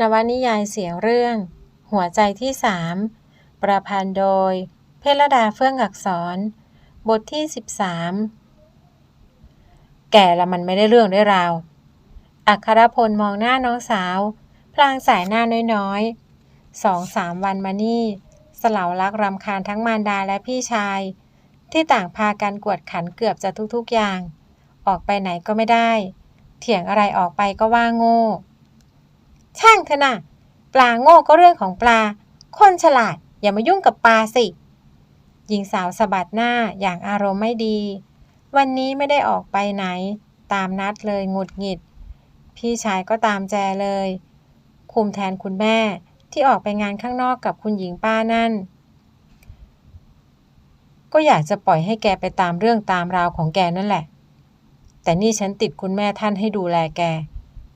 นวนิยายเสียงเรื่อง หัวใจที่สามประพันธ์โดย เพลดาเฟื่องอักษร บทที่ 13 แก่ละมันไม่ได้เรื่องด้วยราว อัครพลมองหน้าน้องสาว พลางสายหน้าน้อยๆสองสามวันมานี่ สลาวรักรำคาญทั้งมารดาและพี่ชาย ที่ต่างพากันกวดขันเกือบจะทุกๆอย่าง ออกไปไหนก็ไม่ได้ เถียงอะไรออกไปก็ว่าโง่ ช่างเถอะนะปลาโง่ก็เรื่องของปลา คนฉลาดอย่ามายุ่งกับปลาสิ หญิงสาวสะบัดหน้าอย่างอารมณ์ไม่ดี วันนี้ไม่ได้ออกไปไหน ตามนัดเลยหงุดหงิด พี่ชายก็ตามแจเลย คุมแทนคุณแม่ที่ออกไปงานข้างนอกกับคุณหญิงป้านั่น ก็อยากจะปล่อยให้แกไปตามเรื่องตามราวของแกนั่นแหละ แต่นี่ฉันติดคุณแม่ท่านให้ดูแลแก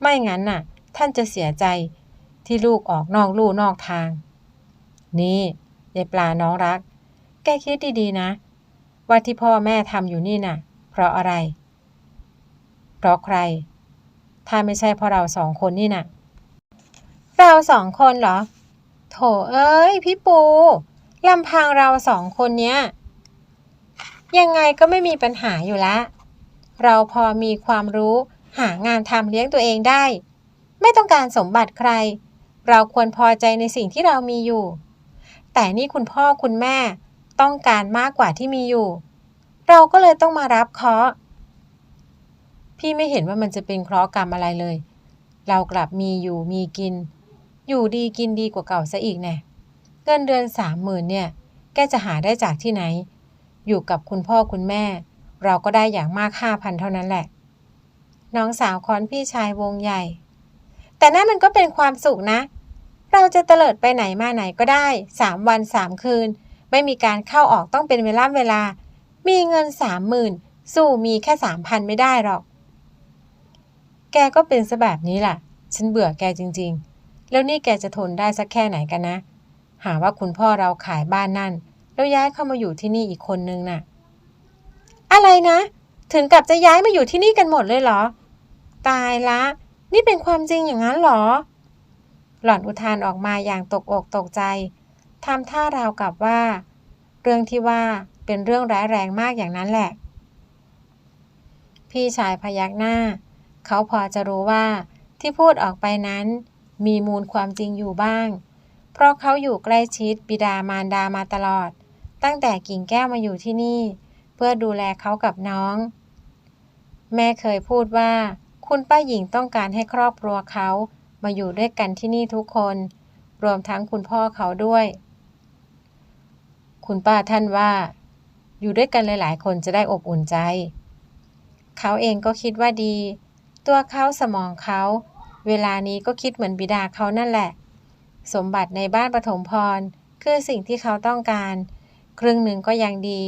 ไม่งั้นน่ะ ท่านจะเสียใจที่ลูกออกนอกลู่นอกทาง นี่ยายปลาน้องรัก แกคิดดีๆนะ ว่าที่พ่อแม่ทำอยู่นี่น่ะ เพราะอะไร เพราะใคร ถ้าไม่ใช่เพราะเราสองคนนี่น่ะ เราสองคนเหรอ โถเอ้ยพี่ปูลำพังเราสองคนเนี้ย ยังไงก็ไม่มีปัญหาอยู่ละ เราพอมีความรู้หางานทำเลี้ยงตัวเองได้ ไม่ต้องการสมบัติใคร เราควรพอใจในสิ่งที่เรามีอยู่ แต่นี่คุณพ่อคุณแม่ต้องการมากกว่าที่มีอยู่ เราก็เลยต้องมารับเคราะห์พี่ไม่เห็นว่ามันจะเป็นเคราะห์กรรมอะไรเลย เรากลับมีอยู่มีกิน อยู่ดีกินดีกว่าเก่าซะอีกแน่เงินเดือนสามหมื่นเนี่ย แกจะหาได้จากที่ไหน อยู่กับคุณพ่อคุณแม่ เราก็ได้อย่างมากห้าพันเท่านั้นแหละ น้องสาวคอนพี่ชายวงใหญ่ แต่นั่นมันก็เป็นความสุขนะ เราจะเตลิดไปไหนมาไหนก็ได้สามวันสามคืน ไม่มีการเข้าออกต้องเป็นเวลาเวลา มีเงินสามหมื่นสู้มีแค่สามพันไม่ได้หรอก แกก็เป็นซะแบบนี้ล่ะ ฉันเบื่อแกจริง ๆ แล้วนี่แกจะทนได้สักแค่ไหนกันนะ หาว่าคุณพ่อเราขายบ้านนั่น แล้วย้ายเข้ามาอยู่ที่นี่อีกคนนึงน่ะ อะไรนะ ถึงกับจะย้ายมาอยู่ที่นี่กันหมดเลยเหรอ ตายละ นี่เป็นความจริงอย่างนั้นเหรอ หล่อนอุทานออกมาอย่างตกอกตกใจทำท่าราวกับว่า เรื่องที่ว่าเป็นเรื่องร้ายแรงมากอย่างนั้นแหละ พี่ชายพยักหน้า เขาพอจะรู้ว่าที่พูดออกไปนั้น มีมูลความจริงอยู่บ้าง เพราะเขาอยู่ใกล้ชิดบิดามารดามาตลอด ตั้งแต่กิ่งแก้วมาอยู่ที่นี่ เพื่อดูแลเขากับน้อง แม่เคยพูดว่า คุณป้าหญิงต้องการให้ครอบครัวเขามาอยู่ด้วยกันที่นี่ทุกคน รวมทั้งคุณพ่อเขาด้วย คุณป้าท่านว่า อยู่ด้วยกันหลาย ๆ คนจะได้อบอุ่นใจ เขาเองก็คิดว่าดี ตัวเขาสมองเขา เวลานี้ก็คิดเหมือนบิดาเขานั่นแหละ สมบัติในบ้านปฐมพร คือสิ่งที่เขาต้องการ ครึ่งหนึ่งก็ยังดี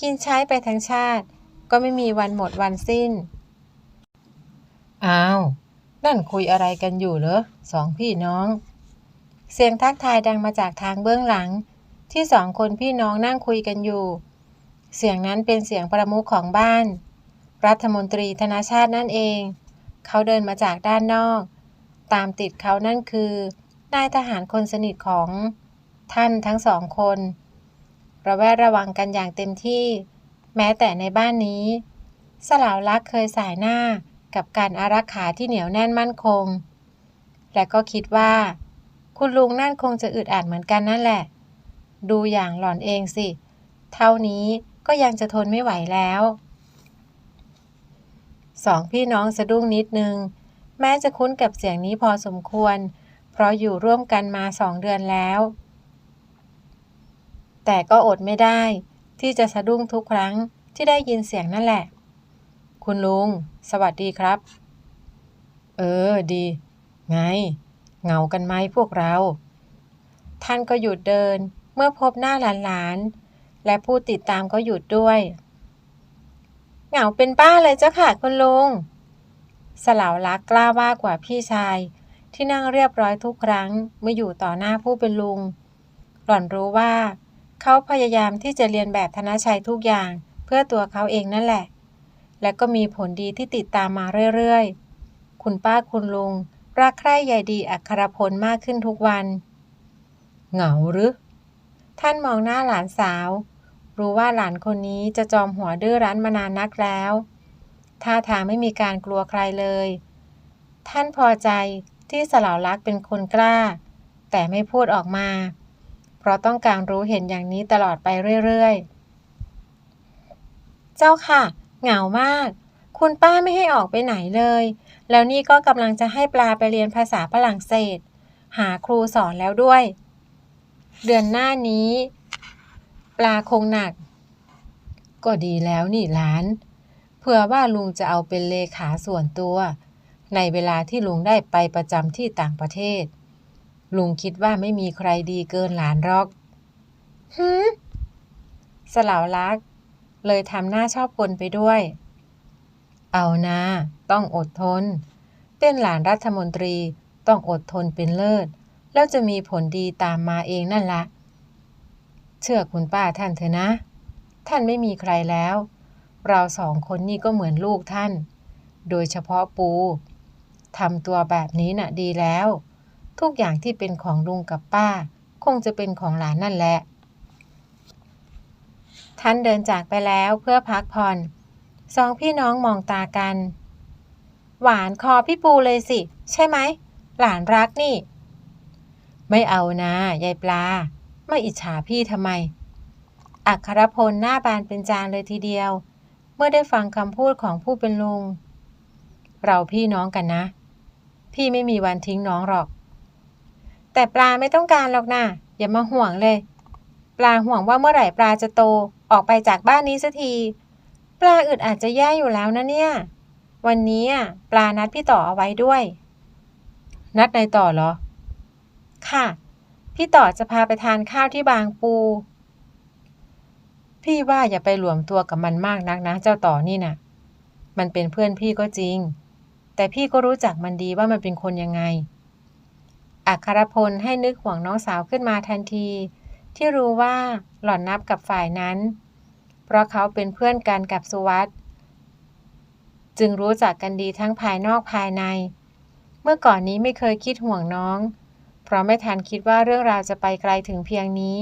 กินใช้ไปทั้งชาติ ก็ไม่มีวันหมดวันสิ้น อ้าว นั่นคุยอะไรกันอยู่เหรอสองพี่น้อง เสียงทักทายดังมาจากทางเบื้องหลัง ที่สองคนพี่น้องนั่งคุยกันอยู่ เสียงนั้นเป็นเสียงประมุขของบ้าน รัฐมนตรีธนาชาตินั่นเอง เขาเดินมาจากด้านนอก ตามติดเขานั่นคือนายทหารคนสนิทของท่านทั้งสองคน ระแวดระวังกันอย่างเต็มที่ แม้แต่ในบ้านนี้ สลาวลักษ์เคยสายหน้า กับการอารักขาที่เหนียวแน่นมั่นคง และก็คิดว่า คุณลุงนั่นคงจะอึดอัดเหมือนกันนั่นแหละ ดูอย่างหล่อนเองสิ เท่านี้ก็ยังจะทนไม่ไหวแล้วสองพี่น้องสะดุ้งนิดนึง แม้จะคุ้นกับเสียงนี้พอสมควร เพราะอยู่ร่วมกันมาสองเดือนแล้ว แต่ก็อดไม่ได้ ที่จะสะดุ้งทุกครั้งที่ได้ยินเสียงนั่นแหละ คุณลุง สวัสดีครับ เออ ดี ไง เหงากันไหมพวกเรา ท่านก็หยุดเดิน เมื่อพบหน้าหลานๆ และผู้ติดตามก็หยุดด้วย เหงาเป็นป้าเลยเจ้าค่ะคุณลุง สลาวลักกล้าว่ากว่าพี่ชาย ที่นั่งเรียบร้อยทุกครั้งเมื่ออยู่ต่อหน้าผู้เป็นลุง หล่อนรู้ว่า เขาพยายามที่จะเรียนแบบธนชัยทุกอย่างเพื่อตัวเขาเองนั่นแหละ และก็มีผลดีที่ติดตามมาเรื่อยๆ คุณป้าคุณลุง รักใคร่ใยดีอัครพลมากขึ้นทุกวัน เหงาหรือ ท่านมองหน้าหลานสาว รู้ว่าหลานคนนี้จะจอมหัวดื้อรั้นมานานนักแล้วท่าทางไม่มีการกลัวใครเลย ท่านพอใจที่สลาวลักษณ์เป็นคนกล้า แต่ไม่พูดออกมา เพราะต้องการรู้เห็นอย่างนี้ตลอดไปเรื่อยๆ เจ้าค่ะ เหงามาก คุณป้าไม่ให้ออกไปไหนเลย แล้วนี่ก็กำลังจะให้ปลาไปเรียนภาษาฝรั่งเศส หาครูสอนแล้วด้วย เดือนหน้านี้ ปลาคงหนัก ก็ดีแล้วนี่หลาน เผื่อว่าลุงจะเอาเป็นเลขาส่วนตัว ในเวลาที่ลุงได้ไปประจำที่ต่างประเทศ ลุงคิดว่าไม่มีใครดีเกินหลานหรอกฮึสลาวลักษ เลยทำหน้าชอบกลไปด้วย เอานะ ต้องอดทน เป็นหลานรัฐมนตรีต้องอดทนเป็นเลิศ แล้วจะมีผลดีตามมาเองนั่นละ เชื่อคุณป้าท่านเถอะนะ ท่านไม่มีใครแล้ว เราสองคนนี่ก็เหมือนลูกท่าน โดยเฉพาะปูทำตัวแบบนี้น่ะดีแล้ว ทุกอย่างที่เป็นของลุงกับป้า คงจะเป็นของหลานนั่นแหละ ท่านเดินจากไปแล้วเพื่อพักผ่อน สองพี่น้องมองตากัน หวานคอพี่ปูเลยสิ ใช่ไหม หลานรักนี่ ไม่เอานะยายปลา ไม่อิจฉาพี่ทำไม อัครพลหน้าบานเป็นจานเลยทีเดียว เมื่อได้ฟังคำพูดของผู้เป็นลุง เราพี่น้องกันนะ พี่ไม่มีวันทิ้งน้องหรอก แต่ปลาไม่ต้องการหรอกนะอย่ามาห่วงเลย ปลาห่วงว่าเมื่อไหร่ปลาจะโต ออกไปจากบ้านนี้สักที ปลาอึดอาจจะแย่อยู่แล้วนะเนี่ย วันนี้ปลานัดพี่ต่อเอาไว้ด้วย นัดในต่อเหรอ ค่ะ พี่ต่อจะพาไปทานข้าวที่บางปู พี่ว่าอย่าไปหลวมตัวกับมันมากนักนะ เจ้าต่อนี่น่ะ มันเป็นเพื่อนพี่ก็จริง แต่พี่ก็รู้จักมันดีว่ามันเป็นคนยังไงอัครพลให้นึกห่วงน้องสาวขึ้นมาทันที ที่รู้ว่าหล่อนนับกับฝ่ายนั้น เพราะเขาเป็นเพื่อนกันกับสุวัตจึงรู้จักกันดีทั้งภายนอกภายใน เมื่อก่อนนี้ไม่เคยคิดห่วงน้อง เพราะไม่ทันคิดว่าเรื่องราวจะไปไกลถึงเพียงนี้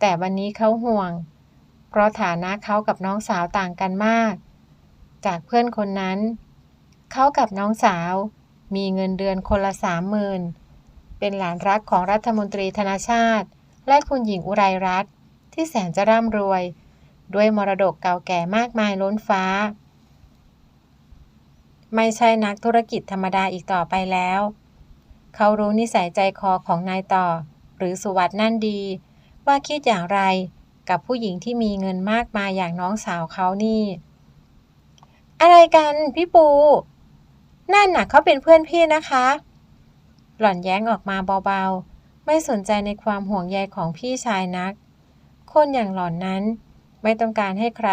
แต่วันนี้เขาห่วง เพราะฐานะเขากับน้องสาวต่างกันมาก จากเพื่อนคนนั้น เขากับน้องสาวมีเงินเดือนคนละสามหมื่นเป็นหลานรักของรัฐมนตรีธนาชาติ และคุณหญิงอุไรรัตน์ที่แสนจะร่ำรวย ด้วยมรดกเก่าแก่มากมายล้นฟ้า ไม่ใช่นักธุรกิจธรรมดาอีกต่อไปแล้ว เขารู้นิสัยใจคอของนายต่อ หรือสุวัตนั่นดี ว่าคิดอย่างไรกับผู้หญิงที่มีเงินมากมายอย่างน้องสาวเขานี่ อะไรกันพี่ปู นั่นน่ะเขาเป็นเพื่อนพี่นะคะ หล่อนแย้งออกมาเบาๆ ไม่สนใจในความห่วงใยของพี่ชายนัก คนอย่างหล่อนนั้น ไม่ต้องการให้ใคร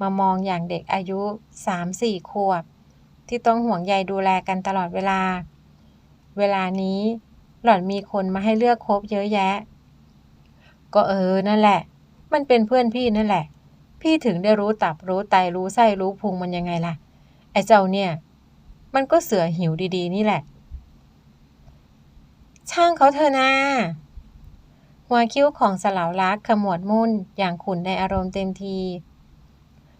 มามองอย่างเด็กอายุสามสี่ขวบ ที่ต้องห่วงใยดูแลกันตลอดเวลา เวลานี้หล่อนมีคนมาให้เลือกคบเยอะแยะ ก็เออนั่นแหละ มันเป็นเพื่อนพี่นั่นแหละ พี่ถึงได้รู้ตับรู้ไตรู้ไส้รู้พุงมันยังไงล่ะ ไอ้เจ้าเนี่ย มันก็เสือหิวดีๆ นี่แหละ ช่างเขาเธอนาหัวคิ้วของสลาวลักษ์ขมวดมุ่นอย่างขุนในอารมณ์เต็มที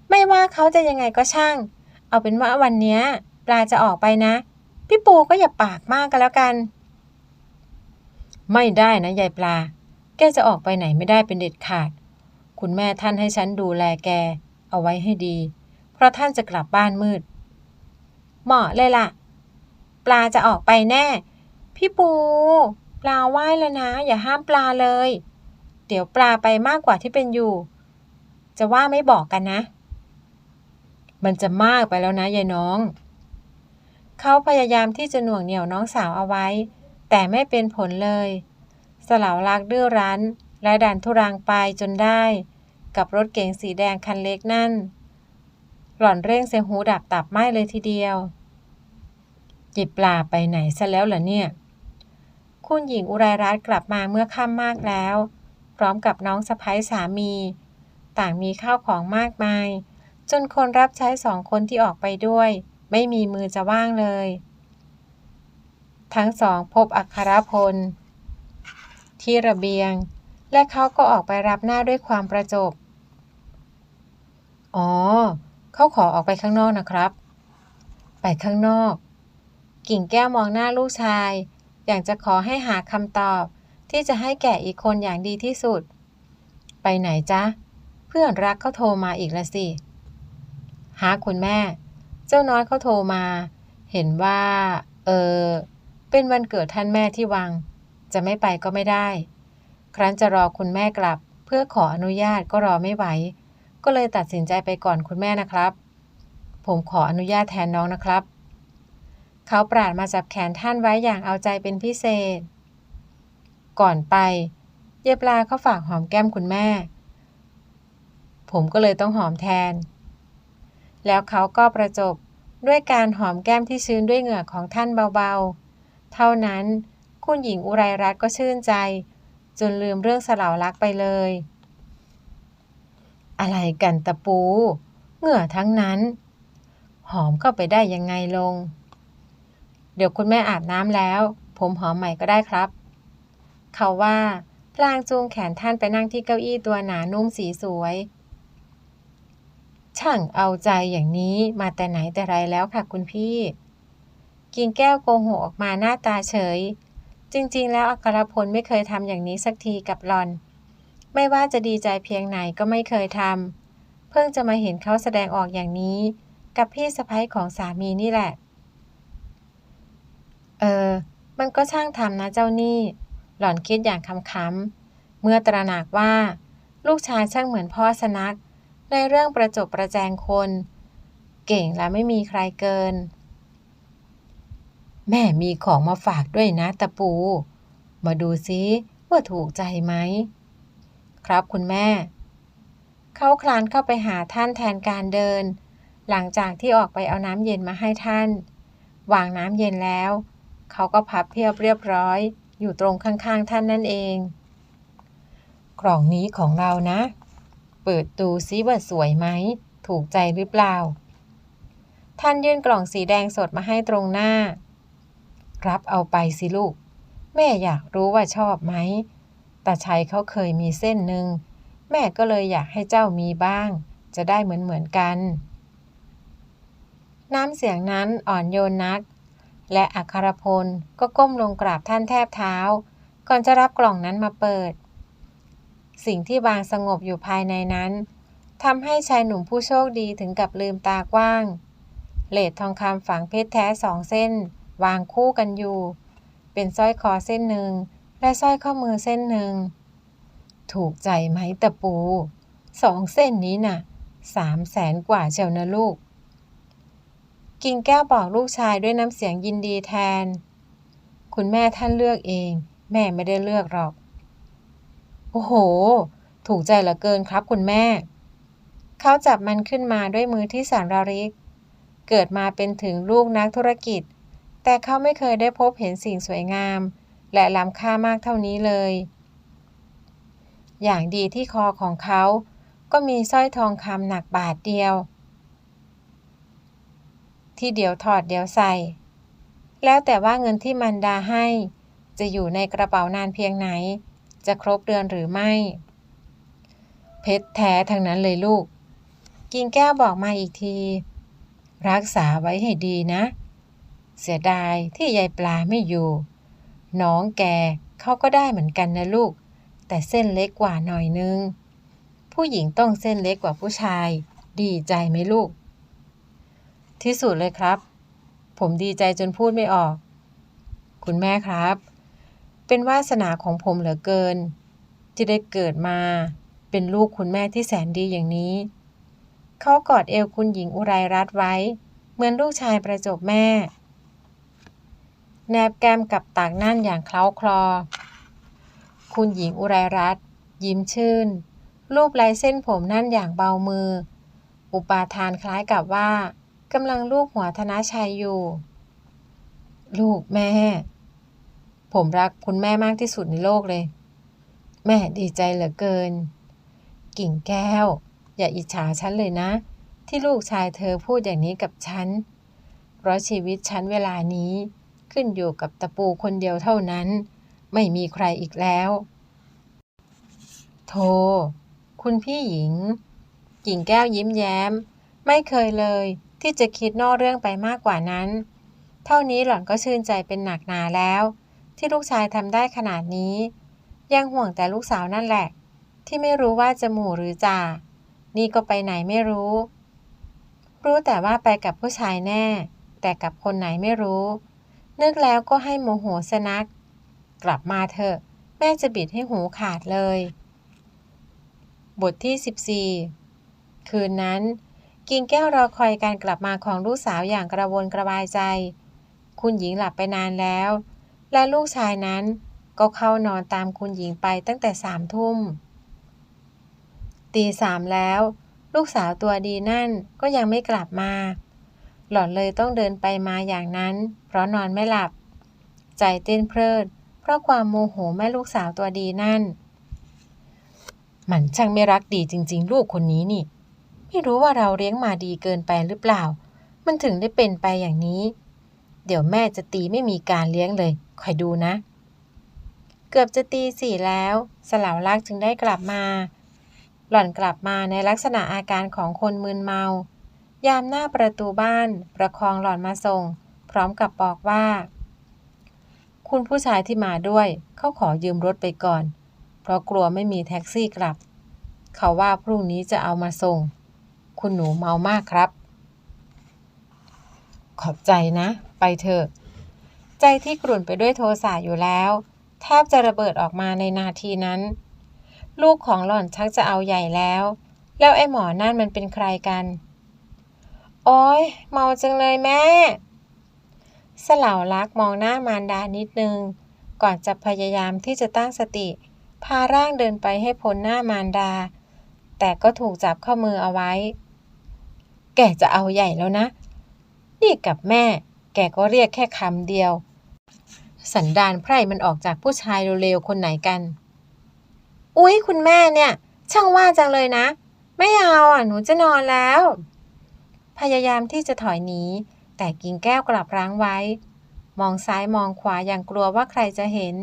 ไม่ว่าเขาจะยังไงก็ช่าง เอาเป็นว่าวันนี้ปลาจะออกไปนะ พี่ปูก็อย่าปากมากกันแล้วกัน ไม่ได้นะยายปลา แกจะออกไปไหนไม่ได้เป็นเด็ดขาด คุณแม่ท่านให้ฉันดูแลแก เอาไว้ให้ดี เพราะท่านจะกลับบ้านมืด เหมาะเลยล่ะ ปลาจะออกไปแน่ พี่ปู ปลาไหว้แล้วนะ อย่าห้ามปลาเลย เดี๋ยวปลาไปมากกว่าที่เป็นอยู่ จะว่าไม่บอกกันนะ มันจะมากไปแล้วนะยายน้อง เขาพยายามที่จะหน่วงเหนี่ยวน้องสาวเอาไว้ แต่ไม่เป็นผลเลย สลาวลักดื้อรั้น และดันทุรังไปจนได้ กับรถเก๋งสีแดงคันเล็กนั่น หล่อนเร่งเสียงหูดับตับไหม้เลยทีเดียวจิบปลาไปไหนซะแล้วเหรอเนี่ย คุณหญิงอุไรรัตน์กลับมาเมื่อค่ำมากแล้ว พร้อมกับน้องสะพ้ยสามี ต่างมีข้าวของมากมาย จนคนรับใช้สองคนที่ออกไปด้วย ไม่มีมือจะว่างเลย ทั้งสองพบอัครพล ที่ระเบียง และเขาก็ออกไปรับหน้าด้วยความประจบ อ๋อ เขาขอออกไปข้างนอกนะครับ ไปข้างนอก กิ่งแก้วมองหน้าลูกชาย อย่างจะขอให้หาคำตอบ ที่จะให้แก่อีกคนอย่างดีที่สุด ไปไหนจ๊ะ เพื่อนรักเขาโทรมาอีกละสิ หาคุณแม่ เจ้าน้อยเขาโทรมา เห็นว่า เออ เป็นวันเกิดท่านแม่ที่วัง จะไม่ไปก็ไม่ได้ ครั้นจะรอคุณแม่กลับ เพื่อขออนุญาตก็รอไม่ไหว ก็เลยตัดสินใจไปก่อนคุณแม่นะครับ ผมขออนุญาตแทนน้องนะครับ เขาปราดมาจับแขนท่านไว้อย่างเอาใจเป็นพิเศษ ก่อนไปเยบลาเขาฝากหอมแก้มคุณแม่ ผมก็เลยต้องหอมแทน แล้วเขาก็ประจบด้วยการหอมแก้มที่ชื้นด้วยเหงื่อของท่านเบาๆ เท่านั้นคุณหญิงอุไรรัตน์ก็ชื่นใจ จนลืมเรื่องสลาวรักไปเลย อะไรกันตะปู เหงื่อทั้งนั้น หอมเข้าไปได้ยังไงลง เดี๋ยวคุณแม่อาบน้ำแล้ว ผมหอมใหม่ก็ได้ครับ เขาว่าพลางจูงแขนท่านไปนั่งที่เก้าอี้ตัวหนานุ่มสีสวย ช่างเอาใจอย่างนี้มาแต่ไหนแต่ไรแล้วค่ะคุณพี่ กิงแก้วโกหกออกมาหน้าตาเฉย จริง ๆ แล้วอัครพลไม่เคยทำอย่างนี้สักทีกับหลอน ไม่ว่าจะดีใจเพียงไหนก็ไม่เคยทำเพิ่งจะมาเห็นเขาแสดงออกอย่างนี้ กับพี่สะพ้ยของสามีนี่แหละ เออ มันก็ช่างทำนะเจ้านี่ หล่อนคิดอย่างคำๆ เมื่อตระหนักว่า ลูกชายช่างเหมือนพ่อสนัก ในเรื่องประจบประแจงคน เก่งและไม่มีใครเกิน แม่มีของมาฝากด้วยนะตะปู มาดูซิว่าถูกใจไหม ครับคุณแม่ เขาคลานเข้าไปหาท่านแทนการเดิน หลังจากที่ออกไปเอาน้ำเย็นมาให้ท่าน วางน้ำเย็นแล้ว เขาก็พับเพียบเรียบร้อย อยู่ตรงข้างๆท่านนั่นเอง กล่องนี้ของเรานะ เปิดดูซิว่าสวยไหม ถูกใจหรือเปล่า ท่านยื่นกล่องสีแดงสดมาให้ตรงหน้า รับเอาไปสิลูก แม่อยากรู้ว่าชอบไหมตาชัยเขาเคยมีเส้นหนึ่ง แม่ก็เลยอยากให้เจ้ามีบ้าง จะได้เหมือนเหมือนกัน น้ำเสียงนั้นอ่อนโยนนัก และอัครพลก็ก้มลงกราบท่านแทบเท้า ก่อนจะรับกล่องนั้นมาเปิด สิ่งที่วางสงบอยู่ภายในนั้นทำให้ชายหนุ่มผู้โชคดีถึงกับลืมตากว้าง เลดทองคำฝังเพชรแท้สองเส้น วางคู่กันอยู่ เป็นสร้อยคอเส้นหนึ่ง และสร้อยข้อมือเส้นหนึ่ง ถูกใจไหมตะปู สองเส้นนี้น่ะสามแสนกว่าเชียวนะลูก กิ่งแก้วบอกลูกชายด้วยน้ำเสียงยินดีแทน คุณแม่ท่านเลือกเอง แม่ไม่ได้เลือกหรอก โอ้โห ถูกใจเหลือเกินครับคุณแม่ เขาจับมันขึ้นมาด้วยมือที่สันระริก เกิดมาเป็นถึงลูกนักธุรกิจ แต่เขาไม่เคยได้พบเห็นสิ่งสวยงาม และล้ำค่ามากเท่านี้เลย อย่างดีที่คอของเขา ก็มีสร้อยทองคำหนักบาทเดียว ที่เดี๋ยวถอดเดี๋ยวใส่ แล้วแต่ว่าเงินที่มันดาให้ จะอยู่ในกระเป๋านานเพียงไหน จะครบเดือนหรือไม่ เพชรแท้ทั้งนั้นเลยลูก กิ่งแก้วบอกมาอีกที รักษาไว้ให้ดีนะ เสียดายที่ยายปลาไม่อยู่ น้องแกเขาก็ได้เหมือนกันนะลูก แต่เส้นเล็กกว่าหน่อยนึง ผู้หญิงต้องเส้นเล็กกว่าผู้ชาย ดีใจไหมลูก ที่สุดเลยครับ ผมดีใจจนพูดไม่ออก คุณแม่ครับ เป็นวาสนาของผมเหลือเกิน ที่ได้เกิดมา เป็นลูกคุณแม่ที่แสนดีอย่างนี้ เขากอดเอวคุณหญิงอุไรรัตไว้ เหมือนลูกชายประจบแม่ แนบแก้มกับตากนั่นอย่างเคล้าคลอ คุณหญิงอุไรรัตยิ้มชื่นรูปลายเส้นผมนั่นอย่างเบามือ อุปาทานคล้ายกับว่า กำลังลูบหัวธนชัยอยู่ ลูกแม่ ผมรักคุณแม่มากที่สุดในโลกเลย แม่ดีใจเหลือเกิน กิ่งแก้ว อย่าอิจฉาฉันเลยนะ ที่ลูกชายเธอพูดอย่างนี้กับฉัน เพราะชีวิตฉันเวลานี้ขึ้นอยู่กับตะปูคนเดียวเท่านั้น ไม่มีใครอีกแล้วโธ่คุณพี่หญิง กิ่งแก้วยิ้มแย้ม ไม่เคยเลย ที่จะคิดนอกเรื่องไปมากกว่านั้น เท่านี้หล่อนก็ชื่นใจเป็นหนักหนาแล้ว ที่ลูกชายทำได้ขนาดนี้ ยังห่วงแต่ลูกสาวนั่นแหละ ที่ไม่รู้ว่าจะหมู่หรือจ่านี่ก็ไปไหนไม่รู้ รู้แต่ว่าไปกับผู้ชายแน่ แต่กับคนไหนไม่รู้ นึกแล้วก็ให้โมโหสนัก กลับมาเถอะ แม่จะบิดให้หูขาดเลย บทที่ 14 คืนนั้น กิ่งแก้วรอคอยการกลับมาของลูกสาวอย่างกระวนกระวายใจ คุณหญิงหลับไปนานแล้ว และลูกชายนั้นก็เข้านอนตามคุณหญิงไปตั้งแต่สามทุ่ม ตีสามแล้ว ลูกสาวตัวดีนั่นก็ยังไม่กลับมา หล่อนเลยต้องเดินไปมาอย่างนั้น เพราะนอนไม่หลับ ใจเต้นเพลิด เพราะความโมโหแม่ลูกสาวตัวดีนั่น มันช่างไม่รักดีจริง ๆ ลูกคนนี้นี่ ไม่รู้ว่าเราเลี้ยงมาดีเกินไปหรือเปล่า มันถึงได้เป็นไปอย่างนี้ เดี๋ยวแม่จะตีไม่มีการเลี้ยงเลย คอยดูนะ เกือบจะตีสี่แล้ว สลาวลักษ์จึงได้กลับมา หล่อนกลับมาในลักษณะอาการของคนมึนเมา ยามหน้าประตูบ้าน ประคองหล่อนมาส่ง พร้อมกับบอกว่า คุณผู้ชายที่มาด้วยเขาขอยืมรถไปก่อน เพราะกลัวไม่มีแท็กซี่กลับ เขาว่าพรุ่งนี้จะเอามาส่ง คุณหนูเมามากครับ ขอบใจนะ ไปเถอะ ใจที่กรุ่นไปด้วยโทสะอยู่แล้ว แทบจะระเบิดออกมาในนาทีนั้น ลูกของหล่อนชักจะเอาใหญ่แล้ว แล้วไอ้หมอนั่นมันเป็นใครกัน โอ้ยเมาจังเลยแม่ สลาวลักษ์มองหน้ามารดานิดนึง ก่อนจะพยายามที่จะตั้งสติ พาร่างเดินไปให้พ้นหน้ามารดาแต่ก็ถูกจับข้อมือเอาไว้ แกจะเอาใหญ่แล้วนะ นี่กับแม่ แกก็เรียกแค่คำเดียว สันดานไพร่มันออกจากผู้ชายเร็วๆคนไหนกัน อุ๊ย คุณแม่เนี่ย ช่างว่าจังเลยนะ ไม่เอาอะ หนูจะนอนแล้ว พยายามที่จะถอยหนี แต่กิ่งแก้วกลับรั้งไว้ มองซ้ายมองขวาอย่างกลัวว่าใครจะเห็น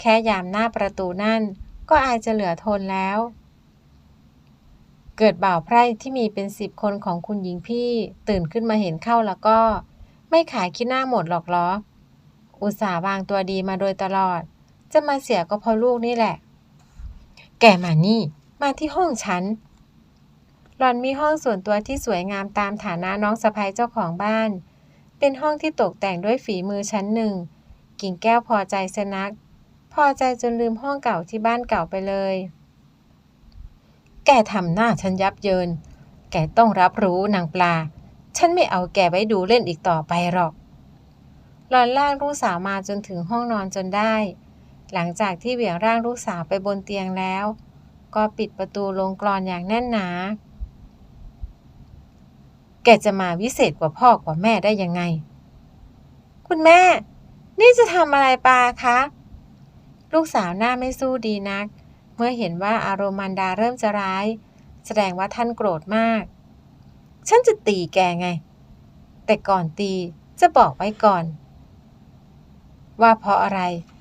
แค่ยามหน้าประตูนั่น ก็อายจะเหลือทนแล้ว เกิดบ่าวไพร่ที่มีเป็นสิบคนของคุณหญิงพี่ตื่นขึ้นมาเห็นเข้าแล้วก็ ไม่ขายขี้หน้าหมดหรอกล้อ อุตส่าห์วางตัวดีมาโดยตลอด จะมาเสียก็เพราะลูกนี่แหละ แกมานี่ มาที่ห้องฉันหล่อนมีห้องส่วนตัวที่สวยงามตามฐานะน้องสะใภ้เจ้าของบ้าน เป็นห้องที่ตกแต่งด้วยฝีมือชั้นหนึ่ง กิ่งแก้วพอใจสนัก พอใจจนลืมห้องเก่าที่บ้านเก่าไปเลย แกทำหน้าฉันยับเยิน แกต้องรับรู้นางปลา ฉันไม่เอาแกไว้ดูเล่นอีกต่อไปหรอก หลอนลากลูกสาวมาจนถึงห้องนอนจนได้ หลังจากที่เหวี่ยงร่างลูกสาวไปบนเตียงแล้ว ก็ปิดประตูลงกรอนอย่างแน่นหนา แกจะมาวิเศษกว่าพ่อกว่าแม่ได้ยังไง คุณแม่ นี่จะทำอะไรปลาคะ ลูกสาวหน้าไม่สู้ดีนัก เมื่อเห็นว่าอารมณ์มันดาเริ่มจะร้าย แสดงว่าท่านโกรธมาก ฉันจะตีแกไง แต่ก่อนตีจะบอกไว้ก่อน ว่าเพราะอะไร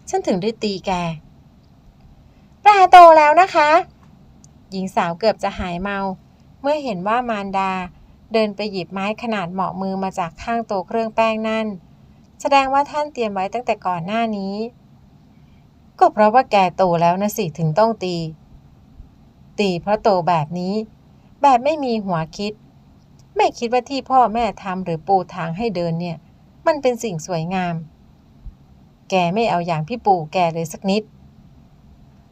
ฉันถึงได้ตีแกปลาโตแล้วนะคะ หญิงสาวเกือบจะหายเมา เมื่อเห็นว่ามารดาเดินไปหยิบไม้ขนาดเหมาะมือมาจากข้างโต๊ะเครื่องแป้งนั่น แสดงว่าท่านเตรียมไว้ตั้งแต่ก่อนหน้านี้ ก็เพราะว่าแกโตแล้วนะสิถึงต้องตี ตีเพราะโตแบบนี้ แบบไม่มีหัวคิด ไม่คิดว่าที่พ่อแม่ทำหรือปูทางให้เดินเนี่ย มันเป็นสิ่งสวยงาม แกไม่เอาอย่างพี่ปู่แกเลยสักนิด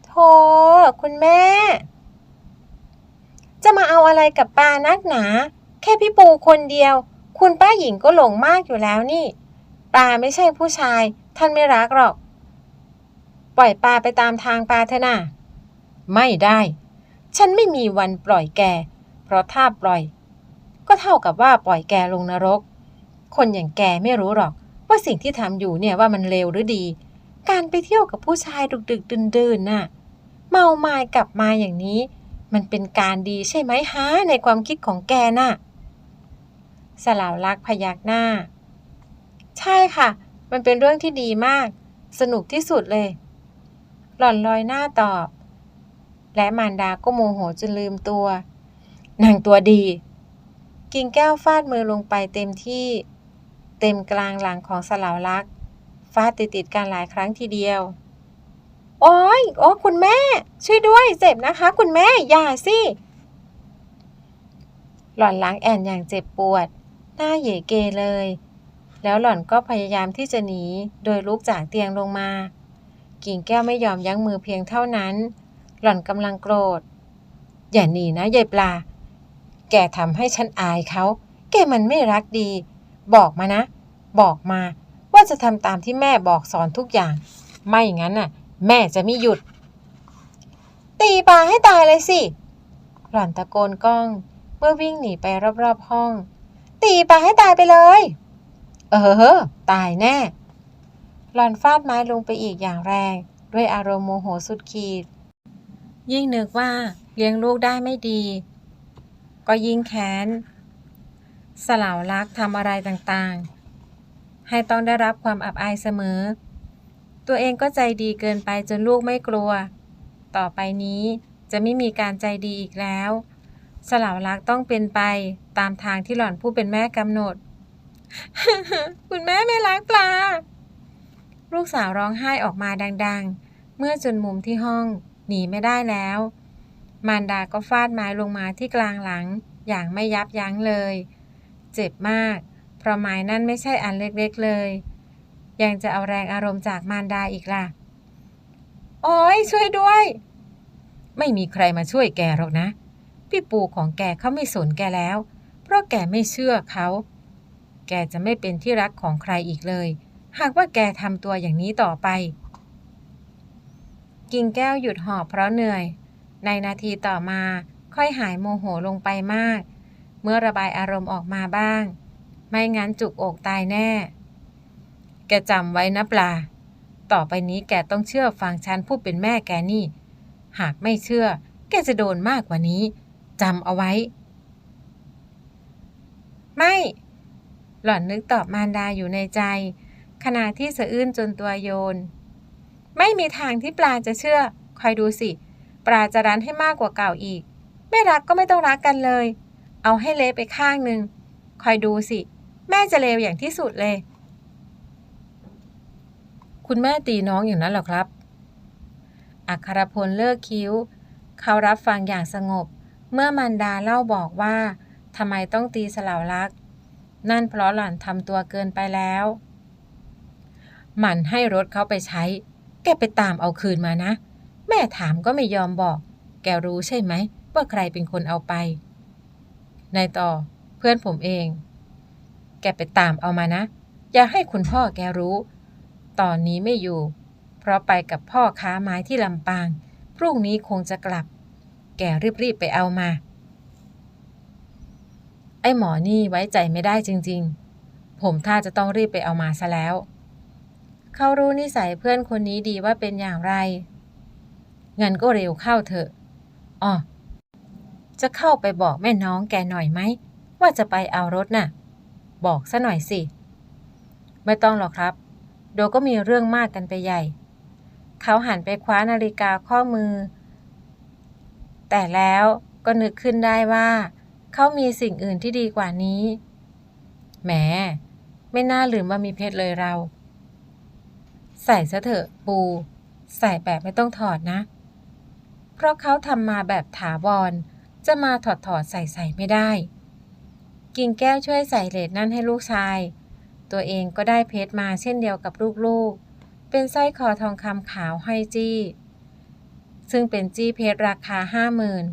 โธ่คุณแม่ จะมาเอาอะไรกับปานักหนา แค่พี่ปูคนเดียว คุณป้าหญิงก็หลงมากอยู่แล้วนี่ปาไม่ใช่ผู้ชาย ท่านไม่รักหรอก ล่อยปลาไปตามทางปลาเถอะนะไม่ได้ ฉันไม่มีวันปล่อยแก เพราะถ้าปล่อย ก็เท่ากับว่าปล่อยแกลงนรก คนอย่างแกไม่รู้หรอก ว่าสิ่งที่ทำอยู่เนี่ยว่ามันเลวหรือดี การไปเที่ยวกับผู้ชายดึกดึกดื่นดื่นๆน่ะ เมาไมายกลับมาอย่างนี้ มันเป็นการดีใช่ไหมฮะในความคิดของแกน่ะ สลาวลักษ์พยักหน้า ใช่ค่ะ มันเป็นเรื่องที่ดีมาก สนุกที่สุดเลย หล่อนลอยหน้าตอบ และมารดาก็โมโหจนลืมตัว นางตัวดี กิ่งแก้วฟาดมือลงไปเต็มที่ เต็มกลางหลังของสลาวลักษ์ฟาดติดติดกันหลายครั้งทีเดียว โอ้ยโอ้คุณแม่ ช่วยด้วยเจ็บนะคะ คุณแม่ อย่าสิ หล่อนล้างแอนอย่างเจ็บปวด หน้าเหยเกเลย แล้วหล่อนก็พยายามที่จะหนี โดยลุกจากเตียงลงมา กิ่งแก้วไม่ยอมยั้งมือเพียงเท่านั้น หล่อนกำลังโกรธ อย่าหนีนะยายปลา แกทำให้ฉันอายเขา แกมันไม่รักดี บอกมานะ บอกมาว่าจะทำตามที่แม่บอกสอนทุกอย่าง ไม่งั้นน่ะ แม่จะไม่หยุด ตีปลาให้ตายเลยสิ หล่อนตะโกนก้อง เมื่อวิ่งหนีไปรอบๆห้อง ตีปลาให้ตายไปเลย เออ ตายแน่ หล่อนฟาดไม้ลงไปอีกอย่างแรง ด้วยอารมณ์โมโหสุดขีด ยิ่งนึกว่าเลี้ยงลูกได้ไม่ดี ก็ยิ่งแค้น สลาวรักทำอะไรต่างๆ ให้ต้องได้รับความอับอายเสมอ ตัวเองก็ใจดีเกินไปจนลูกไม่กลัว ต่อไปนี้จะไม่มีการใจดีอีกแล้ว สลาวรักต้องเป็นไปตามทางที่หล่อนผู้เป็นแม่กำหนด คุณแม่ไม่รักปลา ลูกสาวร้องไห้ออกมาดังๆ เมื่อจนมุมที่ห้อง หนีไม่ได้แล้ว มารดาก็ฟาดไม้ลงมาที่กลางหลัง อย่างไม่ยับยั้งเลย เจ็บมาก เพราะไม้นั่นไม่ใช่อันเล็กๆเลย ยังจะเอาแรงอารมณ์จากมารดาอีกล่ะ โอ้ยช่วยด้วย ไม่มีใครมาช่วยแกหรอกนะ พี่ปูของแกเขาไม่สนแกแล้ว เพราะแกไม่เชื่อเขา แกจะไม่เป็นที่รักของใครอีกเลย หากว่าแกทำตัวอย่างนี้ต่อไป กิ่งแก้วหยุดหอบเพราะเหนื่อย ในนาทีต่อมาค่อยหายโมโหลงไปมาก เมื่อระบายอารมณ์ออกมาบ้าง ไม่งั้นจุกอกตายแน่ แกจำไว้นะปลา ต่อไปนี้แกต้องเชื่อฟังฉันผู้เป็นแม่แกนี่ หากไม่เชื่อ แกจะโดนมากกว่านี้จำเอาไว้ ไม่ หล่อนนึกตอบมารดาอยู่ในใจ ขณะที่สะอื้นจนตัวโยน ไม่มีทางที่ปลาจะเชื่อ คอยดูสิ ปลาจะรั้นให้มากกว่าเก่าอีก ไม่รักก็ไม่ต้องรักกันเลย เอาให้เละไปข้างหนึ่งคอยดูสิ แม่จะเลวอย่างที่สุดเลย คุณแม่ตีน้องอย่างนั้นหรอครับ อัครพลเลิกคิ้ว เขารับฟังอย่างสงบ เมื่อมันดาเล่าบอกว่าทำไมต้องตีสลาวลัก นั่นเพราะหล่อนทำตัวเกินไปแล้ว มันให้รถเขาไปใช้ แกไปตามเอาคืนมานะ แม่ถามก็ไม่ยอมบอก แกรู้ใช่ไหม ว่าใครเป็นคนเอาไป นายต่อ เพื่อนผมเอง แกไปตามเอามานะ อย่าให้คุณพ่อแกรู้ ตอนนี้ไม่อยู่ เพราะไปกับพ่อค้าไม้ที่ลำปาง พรุ่งนี้คงจะกลับ แกรีบๆไปเอามา ไอ้หมอนี่ไว้ใจไม่ได้จริง ๆ ผมถ้าจะต้องรีบไปเอามาซะแล้ว เขารู้นิสัยเพื่อนคนนี้ดีว่าเป็นอย่างไร งั้นก็เร็วเข้าเถอะอ๋อจะเข้าไปบอกแม่น้องแกหน่อยไหม ว่าจะไปเอารถน่ะ บอกซะหน่อยสิ ไม่ต้องหรอกครับ โดก็มีเรื่องมากกันไปใหญ่ เขาหันไปคว้านาฬิกาข้อมือ แต่แล้วก็นึกขึ้นได้ว่า เขามีสิ่งอื่นที่ดีกว่านี้ แหม ไม่น่าลืมว่ามีเพชรเลยเรา ใส่ซะเถอะปู ใส่แบบไม่ต้องถอดนะ เพราะเขาทำมาแบบถาวร จะมาถอดถอดใส่ใส่ไม่ได้ กิ่งแก้วช่วยใส่เลดนั่นให้ลูกชาย ตัวเองก็ได้เพชรมาเช่นเดียวกับลูกๆ เป็นสร้อยคอทองคำขาวห้อยจี้ ซึ่งเป็นจี้เพชรราคาห้าหมื่น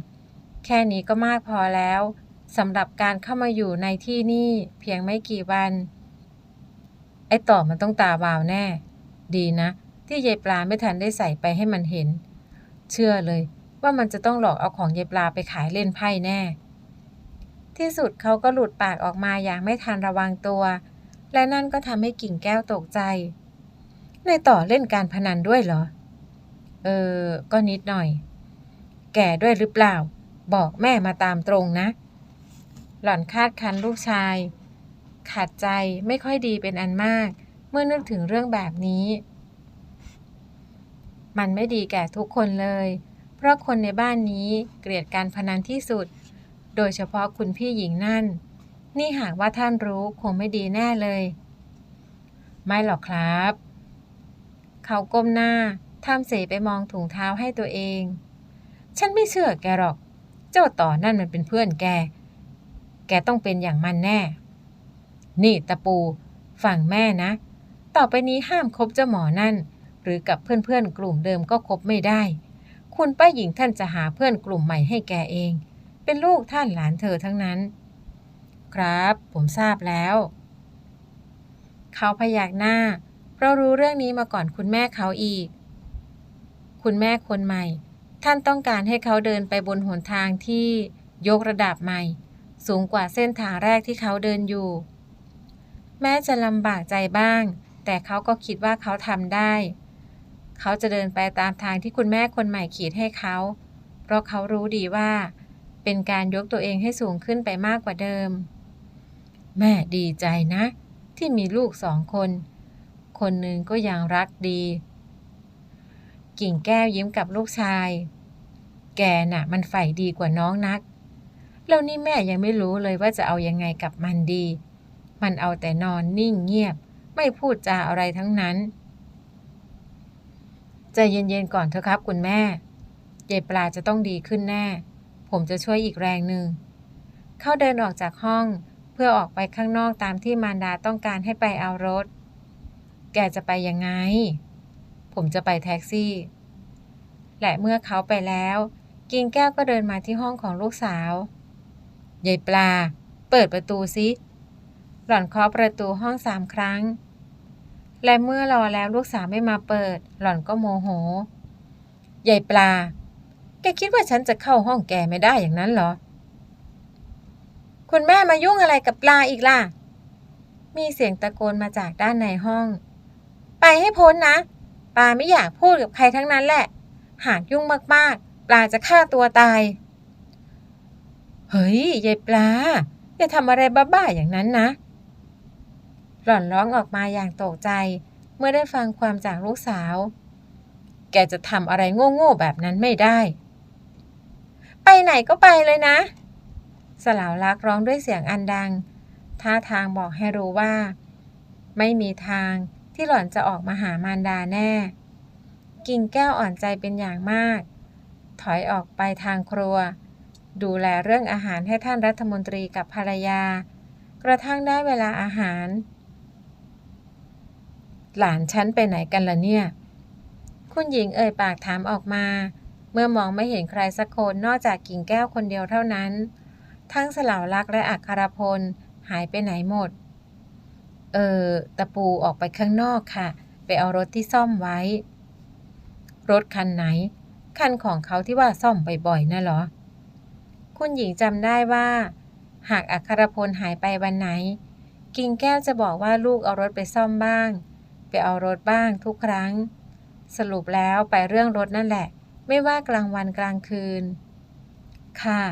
แค่นี้ก็มากพอแล้วสำหรับการเข้ามาอยู่ในที่นี่เพียงไม่กี่วัน ไอ้ต่อมันต้องตาวาวแน่ ดีนะ ที่ยายปลาไม่ทันได้ใส่ไปให้มันเห็น เชื่อเลย ว่ามันจะต้องหลอกเอาของยายปลาไปขายเล่นไพ่แน่ ที่สุดเขาก็หลุดปากออกมาอย่างไม่ทันระวังตัว และนั่นก็ทำให้กิ่งแก้วตกใจ ในต่อเล่นการพนันด้วยเหรอ เออ ก็นิดหน่อย แก่ด้วยหรือเปล่า บอกแม่มาตามตรงนะ หล่อนคาดคันลูกชาย ขาดใจไม่ค่อยดีเป็นอันมาก เมื่อนึกถึงเรื่องแบบนี้ มันไม่ดีแก่ทุกคนเลย เพราะคนในบ้านนี้เกลียดการพนันที่สุด โดยเฉพาะคุณพี่หญิงนั่น นี่หากว่าท่านรู้คงไม่ดีแน่เลย ไม่หรอกครับ เขาก้มหน้าทำเสไปมองถุงเท้าให้ตัวเอง ฉันไม่เชื่อแกหรอก เจ้าต่อนั่นมันเป็นเพื่อนแก แกต้องเป็นอย่างมันแน่ นี่ตะปู ฝั่งแม่นะ ต่อไปนี้ห้ามคบเจ้าหมอนั่น หรือกับเพื่อนๆกลุ่มเดิมก็คบไม่ได้ คุณป้าหญิงท่านจะหาเพื่อนกลุ่มใหม่ให้แกเอง เป็นลูกท่านหลานเธอทั้งนั้น ครับ ผมทราบแล้ว เขาพยักหน้าเพราะรู้เรื่องนี้มาก่อนคุณแม่เขาอีก คุณแม่คนใหม่ ท่านต้องการให้เขาเดินไปบนหนทางที่ยกระดับใหม่ สูงกว่าเส้นทางแรกที่เขาเดินอยู่ แม้จะลำบากใจบ้าง แต่เขาก็คิดว่าเขาทำได้ เขาจะเดินไปตามทางที่คุณแม่คนใหม่ขีดให้เขา เพราะเขารู้ดีว่า เป็นการยกตัวเองให้สูงขึ้นไปมากกว่าเดิม แม่ดีใจนะ ที่มีลูกสองคน คนหนึ่งก็ยังรักดี กิ่งแก้วยิ้มกับลูกชาย แกน่ะ มันใฝ่ดีกว่าน้องนักแล้วนี่แม่ยังไม่รู้เลยว่าจะเอายังไงกับมันดี มันเอาแต่นอนนิ่งเงียบ ไม่พูดจาอะไรทั้งนั้น ใจเย็นๆก่อนเถอะครับคุณแม่ยายปลาจะต้องดีขึ้นแน่ ผมจะช่วยอีกแรงหนึ่ง เขาเดินออกจากห้องเพื่อออกไปข้างนอกตามที่มารดาต้องการให้ไปเอารถ แกจะไปยังไง ผมจะไปแท็กซี่ และเมื่อเขาไปแล้ว กิงแก้วก็เดินมาที่ห้องของลูกสาวยายปลา เปิดประตูสิหล่อนเคาะประตูห้องสามครั้ง และเมื่อรอแล้วลูกสาวไม่มาเปิด หล่อนก็โมโหยายปลา แกคิดว่าฉันจะเข้าห้องแกไม่ได้อย่างนั้นเหรอ คุณแม่มายุ่งอะไรกับปลาอีกล่ะ มีเสียงตะโกนมาจากด้านในห้อง ไปให้พ้นนะ ปลาไม่อยากพูดกับใครทั้งนั้นแหละ หากยุ่งมากๆ ปลาจะฆ่าตัวตาย เฮ้ยยายปลาอย่าทำอะไรบ้าๆอย่างนั้นนะ หล่อนร้องออกมาอย่างตกใจ เมื่อได้ฟังความจากลูกสาว แกจะทำอะไรโง่ๆแบบนั้นไม่ได้ ไปไหนก็ไปเลยนะ สลาวลักร้องด้วยเสียงอันดัง ท่าทางบอกให้รู้ว่า ไม่มีทางที่หล่อนจะออกมาหามารดาแน่ กิ่งแก้วอ่อนใจเป็นอย่างมาก ถอยออกไปทางครัว ดูแลเรื่องอาหารให้ท่านรัฐมนตรีกับภรรยากระทั่งได้เวลาอาหาร หลานฉันไปไหนกันล่ะเนี่ย คุณหญิงเอ่ยปากถามออกมา เมื่อมองไม่เห็นใครสักคนนอกจากกิ่งแก้วคนเดียวเท่านั้น ทั้งสลาวลักษ์และอัครพลหายไปไหนหมด เออตะปูออกไปข้างนอกค่ะ ไปเอารถที่ซ่อมไว้ รถคันไหน คันของเขาที่ว่าซ่อมบ่อยๆน่ะเหรอ คุณหญิงจำได้ว่า หากอัครพลหายไปวันไหน กิ่งแก้วจะบอกว่าลูกเอารถไปซ่อมบ้าง ไปเอารถบ้างทุกครั้ง สรุปแล้วไปเรื่องรถนั่นแหละ ไม่ว่ากลางวันกลางคืน ค่ะ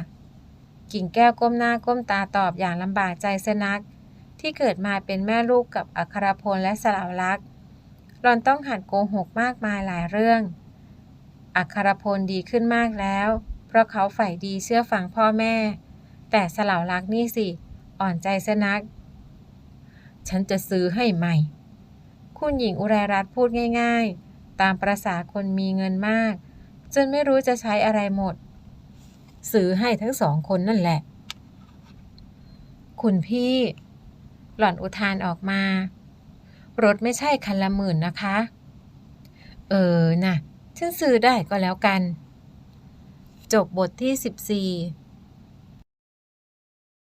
กิ่งแก้วก้มหน้าก้มตาตอบอย่างลำบากใจเสนัก ที่เกิดมาเป็นแม่ลูกกับอัครพลและสลาวลักษ์หลอนต้องหัดโกหกมากมายหลายเรื่อง อัครพลดีขึ้นมากแล้ว เพราะเขาใฝ่ดีเชื่อฟังพ่อแม่ แต่สลาวลักษ์นี่สิ อ่อนใจเสนัก ฉันจะซื้อให้ใหม่ คุณหญิงอุไรรัตน์พูดง่าย ๆ ตามประษาคนมีเงินมาก จนไม่รู้จะใช้อะไรหมด ซื้อให้ทั้งสองคนนั่นแหละ คุณพี่ หล่อนอุทานออกมา รถไม่ใช่คันละหมื่นนะคะ เออนะฉันซื้อได้ก็แล้วกัน จบบทที่ 14